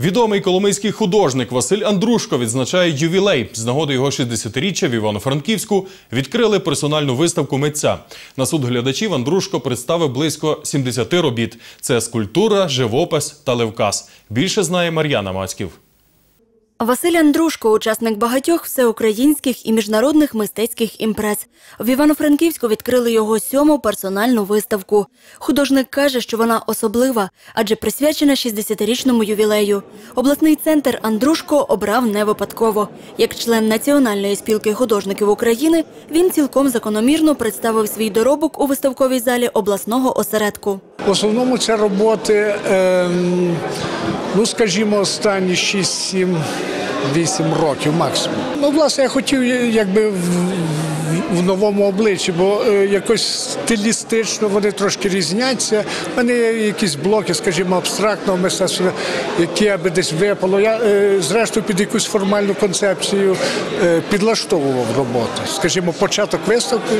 Відомий коломийський художник Василь Андрушко відзначає ювілей. З нагоди його 60-річчя в Івано-Франківську відкрили персональну виставку митця. На суд глядачів Андрушко представив близько 70 робіт. Це скульптура, живопис та левказ. Більше знає Мар'яна Мацьків. Василь Андрушко – учасник багатьох всеукраїнських і міжнародних мистецьких імпрез. В Івано-Франківську відкрили його сьому персональну виставку. Художник каже, що вона особлива, адже присвячена 60-річному ювілею. Обласний центр Андрушко обрав не випадково. Як член Національної спілки художників України, він цілком закономірно представив свій доробок у виставковій залі обласного осередку. В основному це роботи, ем, ну скажімо, останні 6-7 8 років максимум. Ну, власне, я хотів якби в, новому обличчі, бо е, якось стилістично вони трошки різняться. У мене є якісь блоки, скажімо, абстрактного мистецтва, які аби десь випало. Я е, зрештою під якусь формальну концепцію е, підлаштовував роботу. Скажімо, початок виставки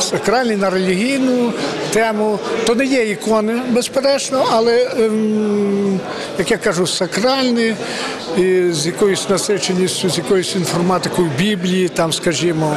сакральний на релігійну тему. То не є ікони, безперечно, але ем, як я кажу, сакральні і з якоюсь насиченістю, з якоюсь інформатикою Біблії, там, скажімо,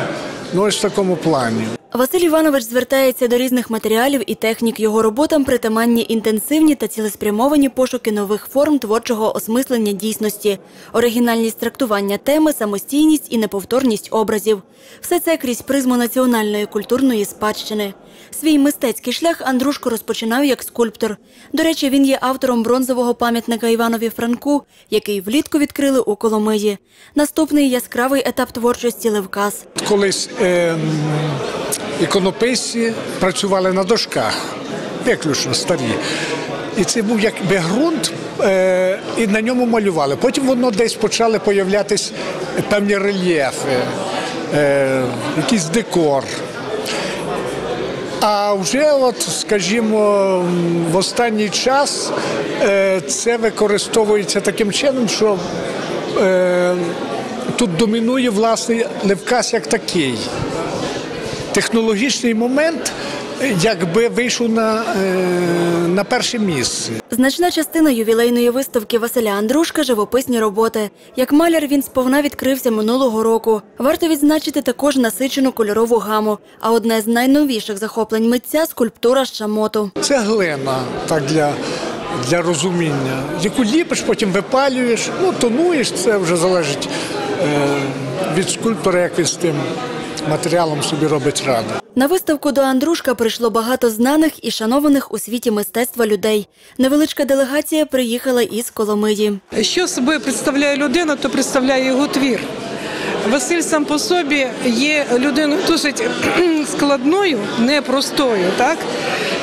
ну ось в такому плані. Василь Іванович звертається до різних матеріалів і технік. Його роботам притаманні інтенсивні та цілеспрямовані пошуки нових форм творчого осмислення дійсності, оригінальність трактування теми, самостійність і неповторність образів. Все це крізь призму національної культурної спадщини. Свій мистецький шлях Андрушко розпочинав як скульптор. До речі, він є автором бронзового пам'ятника Іванові Франку, який влітку відкрили у Коломиї. Наступний яскравий етап творчості Левкас. Колись е, іконописці працювали на дошках, виключно старі. І це був якби ґрунт, е, і на ньому малювали. Потім воно десь почали появлятись певні рельєфи, е, якийсь декор. А вже, от, скажімо, в останній час е, це використовується таким чином, що тут домінує власне левкас як такий. Технологічний момент якби вийшов на, е, на перше місце. Значна частина ювілейної виставки Василя Андрушка – живописні роботи. Як маляр він сповна відкрився минулого року. Варто відзначити також насичену кольорову гаму. А одне з найновіших захоплень митця – скульптура з шамоту. Це глина, так для, для розуміння, яку ліпиш, потім випалюєш, ну тонуєш, це вже залежить е, від скульптора, як він з тим матеріалом собі робить раду. На виставку до Андрушка прийшло багато знаних і шанованих у світі мистецтва людей. Невеличка делегація приїхала із Коломиї. Що собою представляє людина, то представляє його твір. Василь сам по собі є людиною досить складною, непростою, так?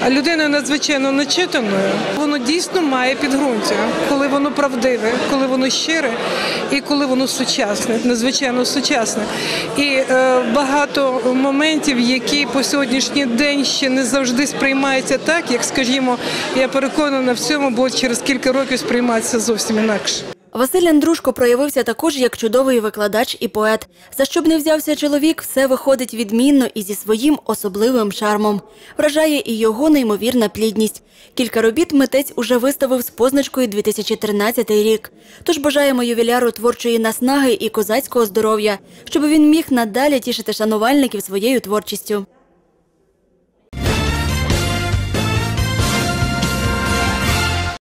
А людиною надзвичайно начитаною. Воно дійсно має підґрунтя, коли воно правдиве, коли воно щире і коли воно сучасне, надзвичайно сучасне. І е, багато моментів, які по сьогоднішній день ще не завжди сприймаються так, як, скажімо, я переконана в цьому, бо через кілька років сприймаються зовсім інакше. Василь Андрушко проявився також як чудовий викладач і поет. За що б не взявся чоловік, все виходить відмінно і зі своїм особливим шармом. Вражає і його неймовірна плідність. Кілька робіт митець уже виставив з позначкою 2013 рік. Тож бажаємо ювіляру творчої наснаги і козацького здоров'я, щоб він міг надалі тішити шанувальників своєю творчістю.